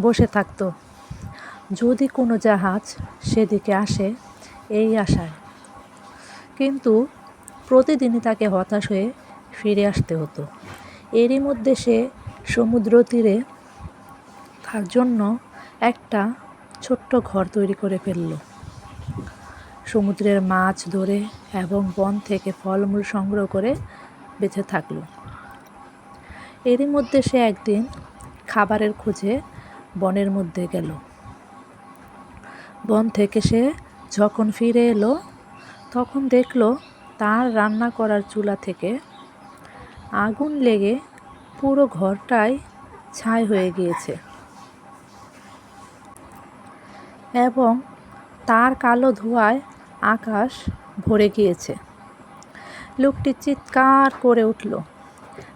বসে থাকত। যদি কোনো জাহাজ সেদিকে আসে, এই আশায়। কিন্তু প্রতিদিনই তাকে হতাশ হয়ে ফিরে আসতে হতো। এরই মধ্যে সে সমুদ্র তীরে তার জন্য একটা ছোট্ট ঘর তৈরি করে ফেলল। সমুদ্রের মাছ ধরে এবং বন থেকে ফলমূল সংগ্রহ করে বেঁচে থাকল। এরই মধ্যে সে একদিন খাবারের খোঁজে বনের মধ্যে গেল। বন থেকে সে যখন ফিরে এলো, তখন দেখল তার রান্না করার চুলা থেকে আগুন লেগে পুরো ঘরটাই ছাই হয়ে গিয়েছে এবং তার কালো ধোঁয়ায় আকাশ ভরে গিয়েছে। লোকটি চিৎকার করে উঠল,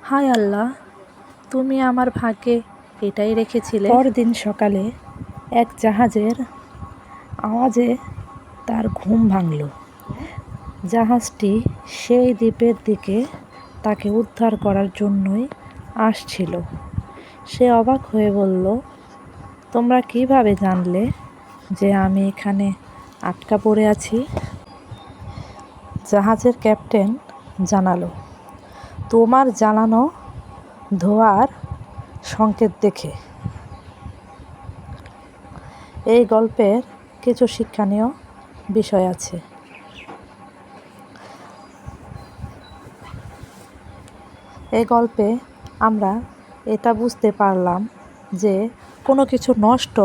হায় আল্লাহ, তুমি আমার ভাগ্যে এটাই রেখেছিলে? পরদিন সকালে এক জাহাজের আওয়াজে তার ঘুম ভাঙল। জাহাজটি সেই দ্বীপের দিকে তাকে উদ্ধার করার জন্যই আসছিল। সে অবাক হয়ে বলল, তোমরা কীভাবে জানলে যে আমি এখানে আটকা পড়ে আছি? জাহাজের ক্যাপ্টেন জানালো, তোমার জানানো ধোয়ার সংকেত দেখে। এই গল্পের কিছু শিক্ষণীয় বিষয় আছে। এই গল্পে আমরা এটা বুঝতে পারলাম যে কোনো কিছু নষ্ট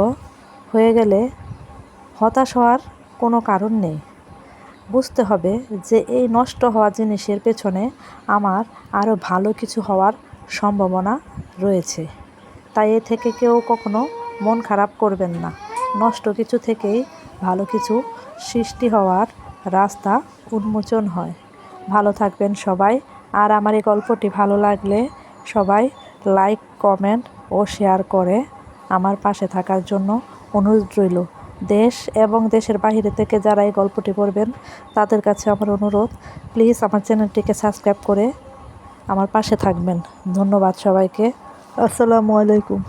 হয়ে গেলে হতাশ হওয়ার কোনো কারণ নেই। বুঝতে হবে যে এই নষ্ট হওয়া জিনিসের পেছনে আমার আরও ভালো কিছু হওয়ার সম্ভাবনা রয়েছে। তাই এ থেকে কেউ কখনো মন খারাপ করবেন না। নষ্ট কিছু থেকেই ভালো কিছু সৃষ্টি হওয়ার রাস্তা উন্মোচন হয়। ভালো থাকবেন সবাই। আর আমার এই গল্পটি ভালো লাগলে সবাই লাইক, কমেন্ট ও শেয়ার করে আমার পাশে থাকার জন্য অনুরোধ রইল। দেশ এবং দেশের বাইরে থেকে যারা এই গল্পটি পড়বেন, তাদের কাছে আমার অনুরোধ, প্লিজ আমার চ্যানেলটিকে সাবস্ক্রাইব করে আমার পাশে থাকবেন। ধন্যবাদ সবাইকে। আসসালামু আলাইকুম।